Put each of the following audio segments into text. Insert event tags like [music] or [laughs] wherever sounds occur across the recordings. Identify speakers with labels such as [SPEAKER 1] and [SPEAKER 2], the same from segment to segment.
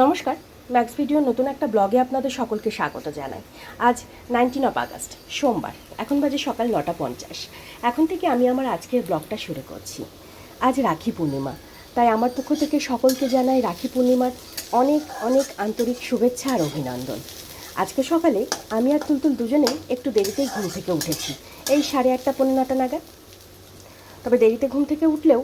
[SPEAKER 1] নমস্কার max video নতুন একটা ব্লগে আপনাদের সকলকে স্বাগত জানাই। আজ নাইনটিন অফ আগস্ট সোমবার, এখন বাজে সকাল নটা পঞ্চাশ। এখন থেকে আমি আমার আজকের ব্লগটা শুরু করছি। আজ রাখি পূর্ণিমা, তাই আমার পক্ষ থেকে সকলকে জানাই রাখি পূর্ণিমার অনেক অনেক আন্তরিক শুভেচ্ছা আর অভিনন্দন। আজকে সকালে আমি আর তুলতুল দুজনে একটু দেরিতেই ঘুম থেকে উঠেছি। এই সাড়ে আটটা পনেরো নটা নাগাদ। তবে দেরিতে ঘুম থেকে উঠলেও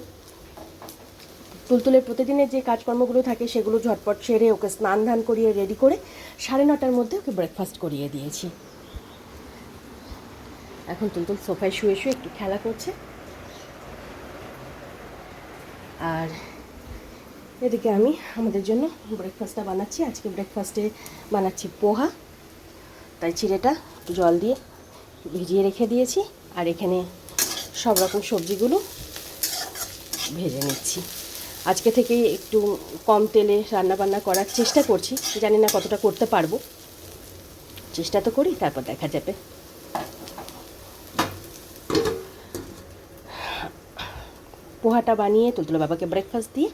[SPEAKER 1] তুলতুলের প্রতিদিনের যে কাজকর্মগুলো থাকে সেগুলো ঝটপট সেরে ওকে স্নান ধান করিয়ে রেডি করে সাড়ে নটার মধ্যে ওকে ব্রেকফাস্ট করিয়ে দিয়েছি। এখন তুলতুল সোফায় শুয়ে শুয়ে একটু খেলা করছে। আর এদিকে আমি আমাদের জন্য ব্রেকফাস্টটা বানাচ্ছি। আজকে ব্রেকফাস্টে বানাচ্ছি পোহা। তাই চিড়েটা জল দিয়ে ভিজিয়ে রেখে দিয়েছি। আর এখানে সব রকম সবজিগুলো ভেজে নিচ্ছি। আজকে থেকে একটু কম তেলে রান্না বান্না করার চেষ্টা করছি। জানি না কতটা করতে পারব। চেষ্টা তো করি, তারপর দেখা যাবে। পোহাটা বানিয়ে তুলতুলো বাবাকে ব্রেকফাস্ট দিয়ে।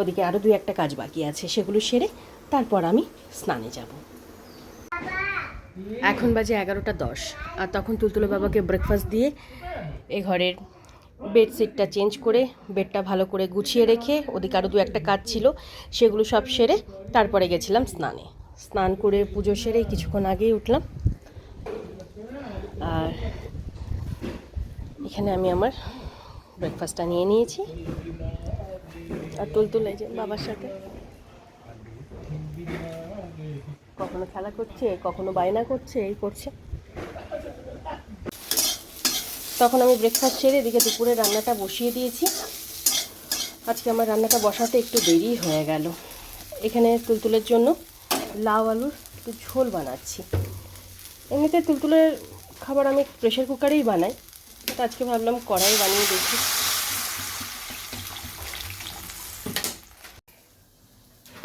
[SPEAKER 1] ওদিকে আরও দুই একটা কাজ বাকি আছে, সেগুলো সেরে তারপর আমি স্নানে যাব। এখন বাজে এগারোটা দশ, আর তখন তুলতুলো বাবাকে ব্রেকফাস্ট দিয়ে এ ঘরের বেডশিটটা চেঞ্জ করে, বেডটা ভালো করে গুছিয়ে রেখে, ওদিকে আরও দু একটা কাজ ছিল, সেগুলো সব সেরে তারপরে গেছিলাম স্নানে। স্নান করে পুজো সেরে কিছুক্ষণ আগেই উঠলাম। আর এখানে আমি আমার ব্রেকফাস্টটা নিয়ে নিয়েছি। আর তুলতুল এই যে বাবার সাথে। কখনো খেলা করছে, কখনো বায়না করছে, এই করছে। তখন আমি ব্রেকফাস্ট সেরে এদিকে দুপুরে রান্নাটা বসিয়ে দিয়েছি। আজকে আমার রান্নাটা বসাতে একটু দেরি হয়ে গেল। এখানে তুলতুলের জন্য লাউ আলুর একটু ঝোল বানাচ্ছি। এমনিতে তুলতুলের খাবার আমি প্রেশার কুকারেই বানাই, তো আজকে ভাবলাম কড়াই বানিয়ে দেখি।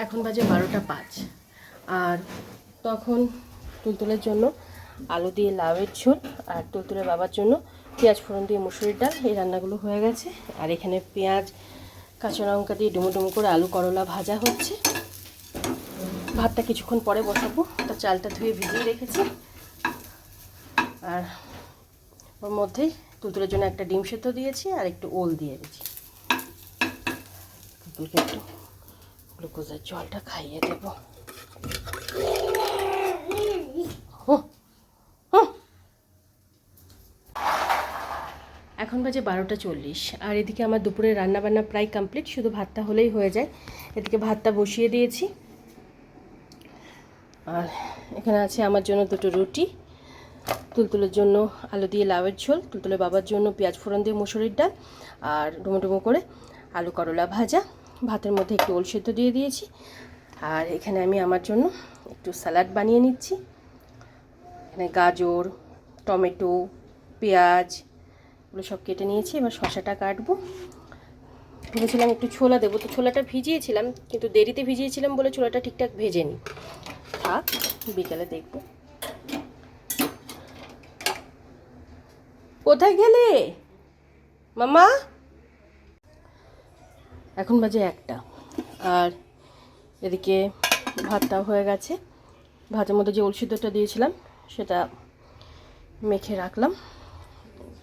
[SPEAKER 1] এখন বাজে বারোটা পাঁচ। আর তখন তুলতুলের জন্য আলু দিয়ে লাউয়ের ঝোল আর তুলতুলের বাবার জন্য পেঁয়াজ ফোড়ন দিয়ে মুসুরির ডাল এই রান্নাগুলো হয়ে গেছে। আর এখানে পেঁয়াজ কাঁচা লঙ্কা দিয়ে ডুমো ডুমো করে আলু করলা ভাজা হচ্ছে। ভাতটা কিছুক্ষণ পরে বসাবো। তো চালটা ধুয়ে ভিজিয়ে রেখেছি। আর ওর মধ্যেই তুলতুলের জন্য একটা ডিম সেদ্ধ দিয়েছি আর একটু ওল দিয়ে দিয়েছি। তুলতুলকে একটু গ্লুকোজের জলটা খাইয়ে দেবো। হুঁ, এখন বাজে বারোটা চল্লিশ। আর এদিকে আমার দুপুরে রান্নাবান্না প্রায় কমপ্লিট শুধু ভাতটা হলেই হয়ে যায়। এদিকে ভাতটা বসিয়ে দিয়েছি। আর এখানে আছে আমার জন্য দুটো রুটি, তুলতুলের জন্য আলু দিয়ে লাউয়ের ঝোল, তুলতুলের বাবার জন্য পেঁয়াজ ফোড়ন দিয়ে মুসুরির ডাল, আর ডুমো করে আলু করলা ভাজা। ভাতের মধ্যে একটু ওল সেদ্ধ দিয়ে দিয়েছি। আর এখানে আমি আমার জন্য একটু স্যালাড বানিয়ে নিচ্ছি। এখানে গাজর, টমেটো, পেঁয়াজ এগুলো সব কেটে নিয়েছি, এবার শশাটা কাটবো। ভেবেছিলাম একটু ছোলা দেবো, তো ছোলাটা ভিজিয়েছিলাম, কিন্তু দেরিতে ভিজিয়েছিলাম বলে ছোলাটা ঠিকঠাক ভেজে ভেজেনি। থাক, বিকেলে দেখব। কোথায় গেলে? মামা এখন বাজে একটা, আর এদিকে ভাতটাও হয়ে গেছে। ভাতের মধ্যে যে সিদ্ধটা দিয়েছিলাম, সেটা মেখে রাখলাম।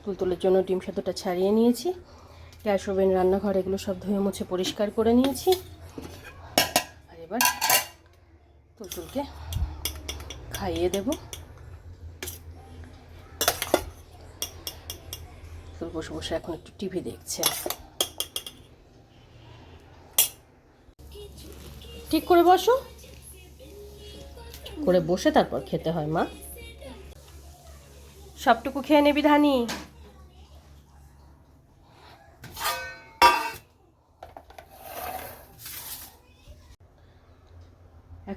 [SPEAKER 1] তুলতুলের জন্য ডিম সেদ্ধটা ছাড়িয়ে নিয়েছি। গ্যাস ওভেন, রান্নাঘর এগুলো সব ধুয়ে মুছে পরিষ্কার করে নিয়েছি। আর এবার তুলতুলকে খাইয়ে দেব। তুল বসে বসে এখন একটু টিভি দেখছে। ঠিক করে বসো। করে বসে তারপর খেতে হয় মা। সবটুকু খেয়ে নেবি ধানি।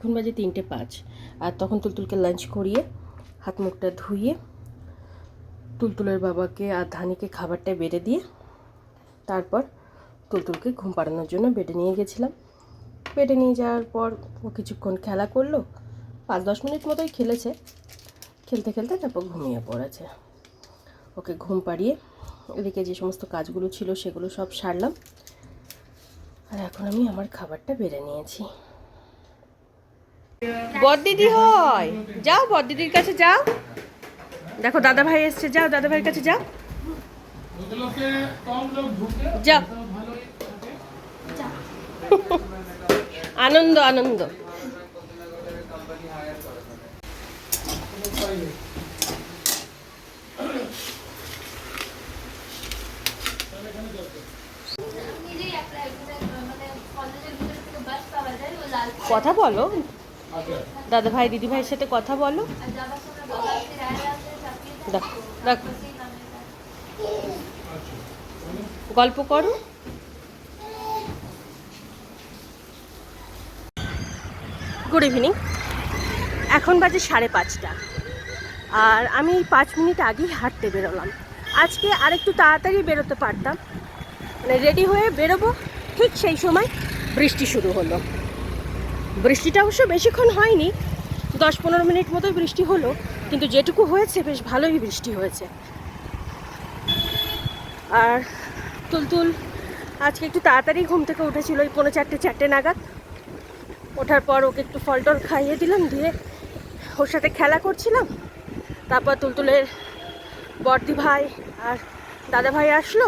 [SPEAKER 1] এখন বাজে তিনটে পাঁচ। আর তখন তুলতুলকে লাঞ্চ করিয়ে হাত মুখটা ধুইয়ে তুলতুলের বাবাকে আর ধানিকে খাবারটা বেড়ে দিয়ে তারপর তুলতুলকে ঘুম পাড়ানোর জন্য বেডে নিয়ে গেছিলাম। বেডে নিয়ে যাওয়ার পর ও কিছুক্ষণ খেলা করল। পাঁচ দশ মিনিট মতোই খেলেছে। খেলতে খেলতে তারপর ঘুমিয়ে পড়েছে। ওকে ঘুম পাড়িয়ে এদিকে যে সমস্ত কাজগুলো ছিল সেগুলো সব সারলাম। আর এখন আমি আমার খাবারটা বেড়ে নিয়েছি। বড়দিদি হয়। যাও বড়দিদির কাছে যাও। দেখো দাদা ভাই এসছে যাও দাদা ভাইয়ের কাছে যাও। যাও। আনন্দ আনন্দ।
[SPEAKER 2] মানে
[SPEAKER 1] কথা বলো। দাদা ভাই দিদি ভাইয়ের সাথে কথা বলো। গল্প করো। গুড ইভিনিং এখন বাজে সাড়ে পাঁচটা। আর আমি পাঁচ মিনিট আগেই হাঁটতে বেরোলাম। আজকে আর একটু তাড়াতাড়ি বেরোতে পারতাম। মানে রেডি হয়ে বেরোবো, ঠিক সেই সময় বৃষ্টি শুরু হলো। বৃষ্টিটা অবশ্য বেশিক্ষণ হয়নি, দশ পনেরো মিনিট মতোই বৃষ্টি হলো, কিন্তু যেটুকু হয়েছে বেশ ভালোই বৃষ্টি হয়েছে। আর তুলতুল, আজকে একটু তাড়াতাড়ি ঘুম থেকে উঠেছিল ওই পৌনে চারটে চারটে নাগাদ। ওঠার পর ওকে একটু ফল টল খাইয়ে দিলাম, দিয়ে ওর সাথে খেলা করছিলাম। তারপর তুলতুলের বর্দি ভাই আর দাদা ভাই আসলো।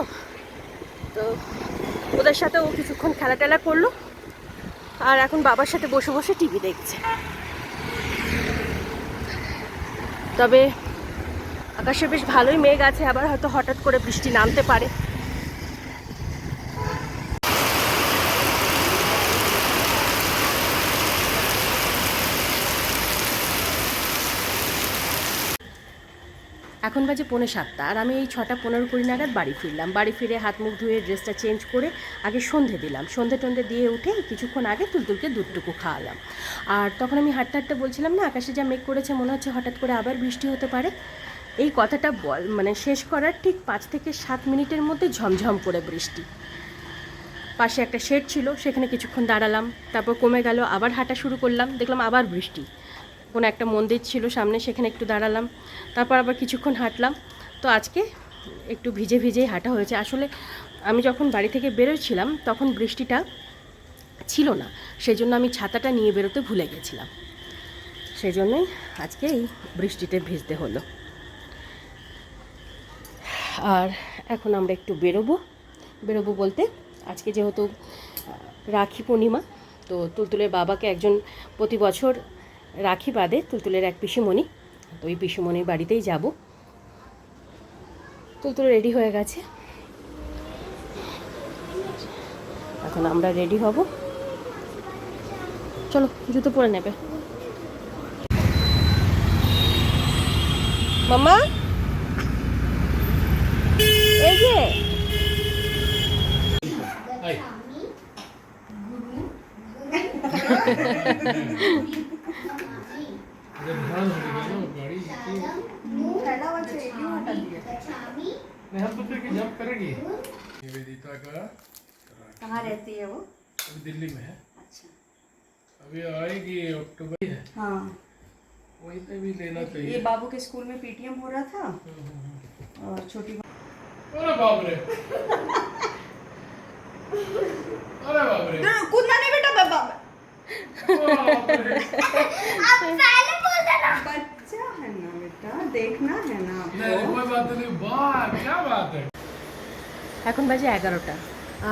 [SPEAKER 1] তো ওদের সাথে ও কিছুক্ষণ খেলা টেলা করল। আর এখন বাবার সাথে বসে বসে টিভি দেখছে। তবে আকাশে বেশ ভালোই মেঘ আছে, আবার হয়তো হঠাৎ করে বৃষ্টি নামতে পারে। এখন বাজে পৌনে সাতটা আর আমি এই ছটা পনেরো কুড়ি নাগাদ বাড়ি ফিরলাম। বাড়ি ফিরে হাত মুখ ধুয়ে ড্রেসটা চেঞ্জ করে আগে সন্ধে দিলাম। সন্ধে টন্ধে দিয়ে উঠে কিছুক্ষণ আগে তুলতুলকে দুধটুকু খাওয়ালাম। আর তখন আমি হাঁটতে হাঁটতে বলছিলাম, না, আকাশে যা মেঘ করেছে, মনে হচ্ছে হঠাৎ করে আবার বৃষ্টি হতে পারে। এই কথাটা বল মানে শেষ করার ঠিক পাঁচ থেকে সাত মিনিটের মধ্যে ঝমঝম করে বৃষ্টি। পাশে একটা শেড ছিল, সেখানে কিছুক্ষণ দাঁড়ালাম। তারপর কমে গেল, আবার হাঁটা শুরু করলাম। দেখলাম আবার বৃষ্টি। কোনো একটা মন্দির ছিল সামনে, সেখানে একটু দাঁড়ালাম। তারপর আবার কিছুক্ষণ হাঁটলাম। তো আজকে একটু ভিজে ভিজেই হাঁটা হয়েছে। আসলে আমি যখন বাড়ি থেকে বেরোচ্ছিলাম, তখন বৃষ্টিটা ছিল না। সেই জন্য আমি ছাতাটা নিয়ে বেরোতে ভুলে গেছিলাম। সেই জন্যই আজকে এই বৃষ্টিতে ভিজতে হলো। আর এখন আমরা একটু বেরোবো। বেরোবো বলতে আজকে যেহেতু রাখি পূর্ণিমা, তো তুলতুলের বাবাকে একজন প্রতি বছর রাখি বাদে তুলতুলের এক পিসিমণি। তো ওই পিসিমণির বাড়িতেই যাব। তুলতুল রেডি হয়ে গেছে। এখন আমরা রেডি হব। চলো জুতো পরে নেবে। মামা এই যে। [laughs]
[SPEAKER 3] नहीं हम तो करेगी। निवेदिता का
[SPEAKER 4] कहाँ रहती है वो?
[SPEAKER 3] अभी दिल्ली में है।
[SPEAKER 4] अच्छा।
[SPEAKER 3] अभी आएगी अक्टूबर। है।
[SPEAKER 4] हाँ
[SPEAKER 3] वहीं पे भी लेना
[SPEAKER 4] ये बाबू के स्कूल में पीटीएम हो रहा था? और छोटी
[SPEAKER 3] अरे बाप रे। अरे बाप रे।
[SPEAKER 4] कूदना नहीं बेटा बाबा
[SPEAKER 3] बाप रे।
[SPEAKER 4] बच्चा है ना बेटा देखना है ना
[SPEAKER 3] नहीं
[SPEAKER 4] आपको
[SPEAKER 3] कोई बात नहीं वाह क्या बात है
[SPEAKER 1] এখন বাজে এগারোটা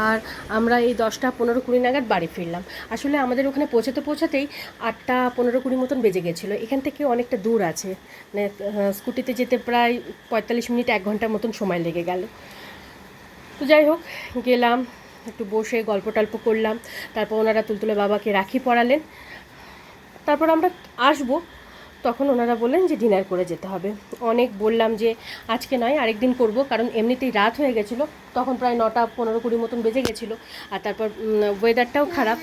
[SPEAKER 1] আর আমরা এই দশটা পনেরো কুড়ি নাগাদ বাড়ি ফিরলাম আসলে আমাদের ওখানে পৌঁছাতে পৌঁছাতেই আটটা পনেরো কুড়ি মতন বেজে গেছিলো এখান থেকে অনেকটা দূর আছে মানে আহ, স্কুটিতে যেতে প্রায় পঁয়তাল্লিশ মিনিট এক ঘন্টার মতন সময় লেগে গেল তো যাই হোক গেলাম একটু বসে গল্প টল্প করলাম তারপর ওনারা তুলতুলে বাবাকে রাখি পরালেন তারপর আমরা আসবো তখন ওনারা বললেন যে ডিনার করে যেতে হবে। অনেক বললাম যে আজকে নয় আরেক দিন করব, কারণ এমনিতেই রাত হয়ে গেছিল, তখন প্রায় নটা পনেরো কুড়ি মতন বেজে গেছিল, আর তারপর ওয়েদারটাও খারাপ।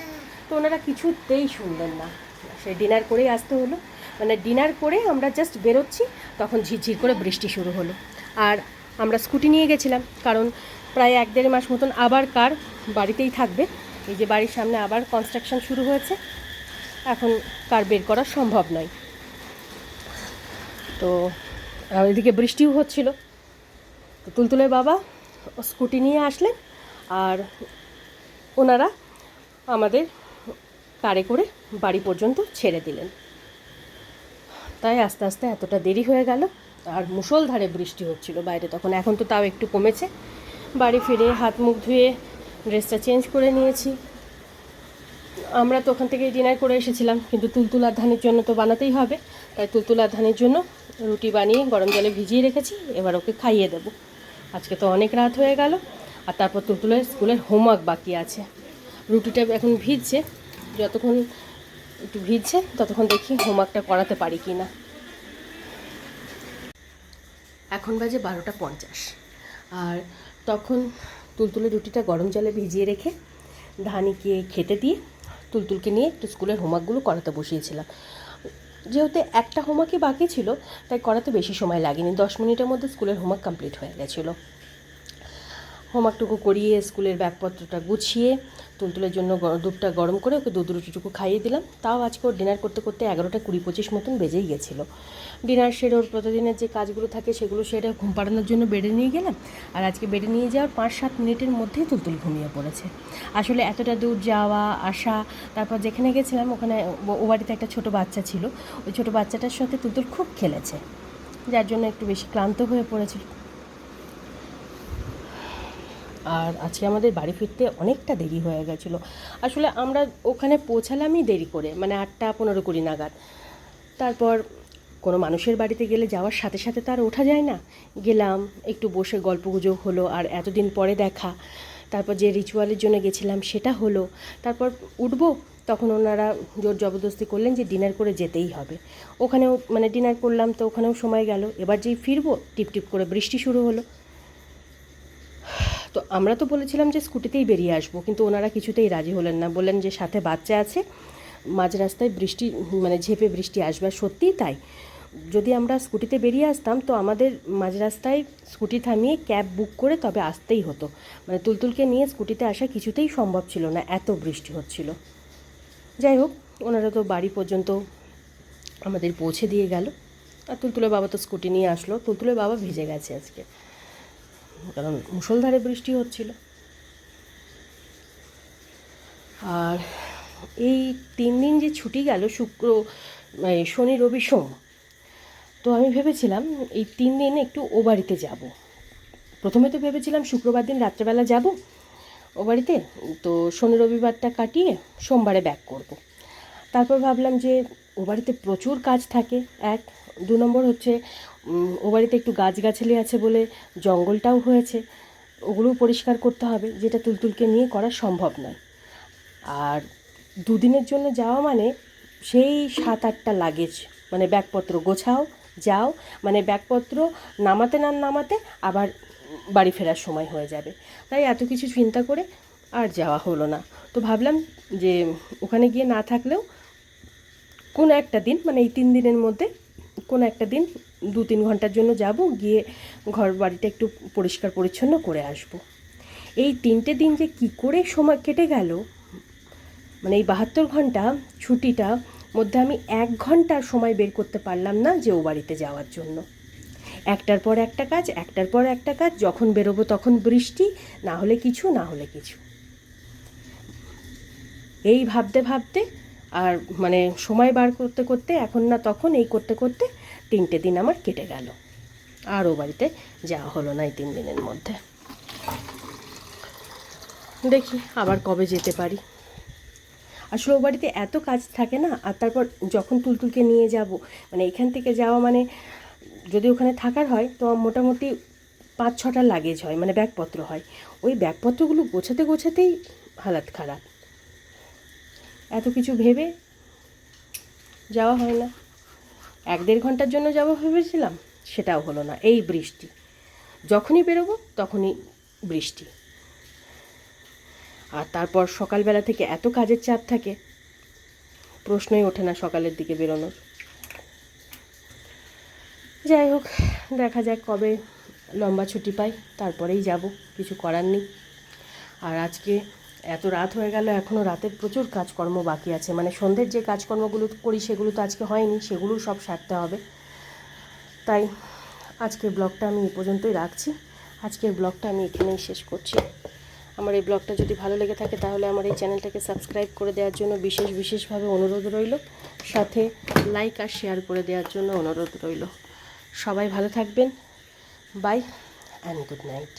[SPEAKER 1] তো ওনারা কিছুতেই শুনলেন না। সেই ডিনার করেই আসতে হলো। মানে ডিনার করে আমরা জাস্ট বেরোচ্ছি, তখন ঝিরঝির করে বৃষ্টি শুরু হলো। আর আমরা স্কুটি নিয়ে গেছিলাম, কারণ প্রায় এক দেড় মাস মতন আবার কার বাড়িতেই থাকবে। এই যে বাড়ির সামনে আবার কনস্ট্রাকশন শুরু হয়েছে। এখন কার বের করা সম্ভব নয়। তো এদিকে বৃষ্টিও হচ্ছিল। তো তুলতুলের বাবা স্কুটি নিয়ে আসলেন আর ওনারা আমাদের কারে করে বাড়ি পর্যন্ত ছেড়ে দিলেন। তাই আস্তে আস্তে এতটা দেরি হয়ে গেল। আর মুষলধারে বৃষ্টি হচ্ছিল বাইরে, তখন এখন তো তাও একটু কমেছে। বাড়ি ফিরে হাত মুখ ধুয়ে ড্রেসটা চেঞ্জ করে নিয়েছি। আমরা তো ওখান থেকেই ডিনার করে এসেছিলাম, কিন্তু তুলতুলার ধানের জন্য তো বানাতেই হবে। তাই তুলতুলার ধানের জন্য রুটি বানিয়ে গরম জলে ভিজিয়ে রেখেছি, এবার ওকে খাইয়ে দেবো। আজকে তো অনেক রাত হয়ে গেল, আর তারপর তুলতুলের স্কুলের হোমওয়ার্ক বাকি আছে। রুটিটা এখন ভিজছে, যতক্ষণ একটু ভিজছে, ততক্ষণ দেখি হোমওয়ার্কটা করাতে পারি কি না এখন বাজে বারোটা পঞ্চাশ, আর তখন তুলতুলে রুটিটা গরম জলে ভিজিয়ে রেখে ধানিকে খেতে দিয়ে তুলতুলকে নিয়ে একটু স্কুলের হোমওয়ার্কগুলো করাতে বসিয়েছিলাম। যেহেতু একটা হোমওয়ার্কই বাকি ছিল, তাই করাতে বেশি সময় লাগেনি। দশ মিনিটের মধ্যে স্কুলের হোমওয়ার্ক কমপ্লিট হয়ে গেছিল। হোমওয়ার্কটুকু করিয়ে স্কুলের ব্যাগপত্রটা গুছিয়ে তুলতুলের জন্য দুধটা গরম করে ওকে দুধ রুটিটুকু খাইয়ে দিলাম। তাও আজকে ওর ডিনার করতে করতে এগারোটা কুড়ি পঁচিশ মতন বেজেই গেছিল। ডিনার সেরে ওর প্রতিদিনের যে কাজগুলো থাকে সেগুলো সেরে ঘুম পাড়ানোর জন্য বেডে নিয়ে গেলাম। আর আজকে বেডে নিয়ে যাওয়ার পাঁচ সাত মিনিটের মধ্যেই তুলতুল ঘুমিয়ে পড়েছে। আসলে এতটা দূর যাওয়া, আসা, তারপর যেখানে গেছিলাম ওখানে ও বাড়িতে একটা ছোটো বাচ্চা ছিল। ওই ছোটো বাচ্চাটার সাথে তুলতুল খুব খেলেছে। যার জন্য একটু বেশি ক্লান্ত হয়ে পড়েছিল। আর আজকে আমাদের বাড়ি ফিরতে অনেকটা দেরি হয়ে গেছিল। আসলে আমরা ওখানে পৌঁছালামই দেরি করে মানে আটটা পনেরো কুড়ি নাগাদ। তারপর কোনো মানুষের বাড়িতে গেলে যাওয়ার সাথে সাথে তো আর ওঠা যায় না। গেলাম, একটু বসে গল্প গুজব হলো আর এতদিন পরে দেখা। তারপর যে রিচুয়ালের জন্য গেছিলাম সেটা হলো। তারপর উঠবো, তখন ওনারা জোর জবরদস্তি করলেন যে ডিনার করে যেতেই হবে। ওখানেও মানে ডিনার করলাম তো ওখানেও সময় গেল। এবার যেই ফিরবো টিপ টিপ করে বৃষ্টি শুরু হলো। তো আমরা তো বলেছিলাম যে স্কুটিতেই বেরিয়ে আসব, কিন্তু ওনারা কিছুতেই রাজি হলেন না। বললেন যে সাথে বাচ্চা আছে, মাঝ রাস্তায় বৃষ্টি মানে ঝেপে বৃষ্টি আসবে সত্যিই তাই। যদি আমরা স্কুটিতে বেরিয়ে আসতাম, তো আমাদের মাঝ রাস্তায় স্কুটি থামিয়ে ক্যাব বুক করে তবে আসতেই হতো। মানে তুলতুলকে নিয়ে স্কুটিতে আসা কিছুতেই সম্ভব ছিল না, এত বৃষ্টি হচ্ছিল। যাই হোক, ওনারা তো বাড়ি পর্যন্ত আমাদের পৌঁছে দিয়ে গেল। আর তুলতুলের বাবা তো স্কুটি নিয়ে আসলো, তুলতুলের বাবা ভিজে গেছে আজকে। কারণ মুষলধারে বৃষ্টি হচ্ছিল আর এই তিন দিন যে ছুটি গেল, শুক্র মানে শনি, রবি, সোম, তো আমি ভেবেছিলাম এই তিন দিন একটু ও বাড়িতে যাব প্রথমে তো ভেবেছিলাম শুক্রবার দিন রাত্রেবেলা যাব ও বাড়িতে, তো শনি, রবিবারটা কাটিয়ে সোমবারে ব্যাক করব। তারপর ভাবলাম যে ও বাড়িতে প্রচুর কাজ থাকে। এক, দু নম্বর হচ্ছে ও বাড়িতে একটু গাছগাছালি আছে বলে জঙ্গলটাও হয়েছে। ওগুলোও পরিষ্কার করতে হবে, যেটা তুলতুলকে নিয়ে করা সম্ভব নয়। আর দুদিনের জন্য যাওয়া মানে সেই সাত আটটা লাগেজ মানে ব্যাগপত্র গোছাও, যাও মানে ব্যাগপত্র নামাতে না নামাতে আবার বাড়ি ফেরার সময় হয়ে যাবে। তাই এত কিছু চিন্তা করে আর যাওয়া হলো না। তো ভাবলাম যে ওখানে গিয়ে না থাকলেও কোনো একটা দিন মানে এই তিন দিনের মধ্যে কোনো একটা দিন দু তিন ঘণ্টার জন্য যাব, গিয়ে ঘর বাড়িটা একটু পরিষ্কার পরিচ্ছন্ন করে আসব। এই তিনটে দিন যে কি করে সময় কেটে গেল মানে এই বাহাত্তর ঘণ্টা ছুটিটা মধ্যে আমি এক ঘণ্টার সময় বের করতে পারলাম না যে ও বাড়িতে যাওয়ার জন্য। একটার পর একটা কাজ, একটার পর একটা কাজ, যখন বেরোবো তখন বৃষ্টি, না হলে কিছু, না হলে কিছু। এই ভাবতে ভাবতে আর মানে সময় বার করতে করতে, এখন না তখন এই করতে করতে তিনটে দিন আমার কেটে গেল। আর ও বাড়িতে যাওয়া হলো না এই তিন দিনের মধ্যে। দেখি আবার কবে যেতে পারি। আসলে ও বাড়িতে এত কাজ থাকে না, আর তারপর যখন তুলতুলকে নিয়ে যাব মানে এখান থেকে যাওয়া মানে যদি ওখানে থাকার হয়, তো মোটামুটি পাঁচ ছটা লাগেজ হয় মানে ব্যাগপত্র হয়। ওই ব্যাগপত্রগুলো গোছাতে গোছাতেই হালাত খারাপ। এত কিছু ভেবে যাওয়া হয় না। এক দেড় ঘণ্টার জন্য যাব ভেবেছিলাম, সেটাও হলো না। এই বৃষ্টি। যখনই বেরোবো, তখনই বৃষ্টি। আর তারপর সকালবেলা থেকে এত কাজের চাপ থাকে, প্রশ্নই ওঠে না সকালের দিকে বেরোনোর। যাই হোক, দেখা যাক কবে লম্বা ছুটি পাই, তারপরেই যাব, কিছু করার নেই। আর আজকে এত রাত হয়ে গেল এখনও রাতের প্রচুর কাজকর্ম বাকি আছে। মানে সন্ধ্যের যে কাজকর্মগুলো করি সেগুলো তো আজকে হয়নি সেগুলোও সব সারতে হবে। তাই আজকের ব্লগটা আমি এ পর্যন্তই রাখছি। আজকের ব্লগটা আমি এখানেই শেষ করছি। আমার এই ব্লগটা যদি ভালো লেগে থাকে তাহলে আমার এই চ্যানেলটাকে সাবস্ক্রাইব করে দেওয়ার জন্য বিশেষ বিশেষভাবে অনুরোধ রইল। সাথে লাইক আর শেয়ার করে দেওয়ার জন্য অনুরোধ রইল। সবাই ভালো থাকবেন। By and good night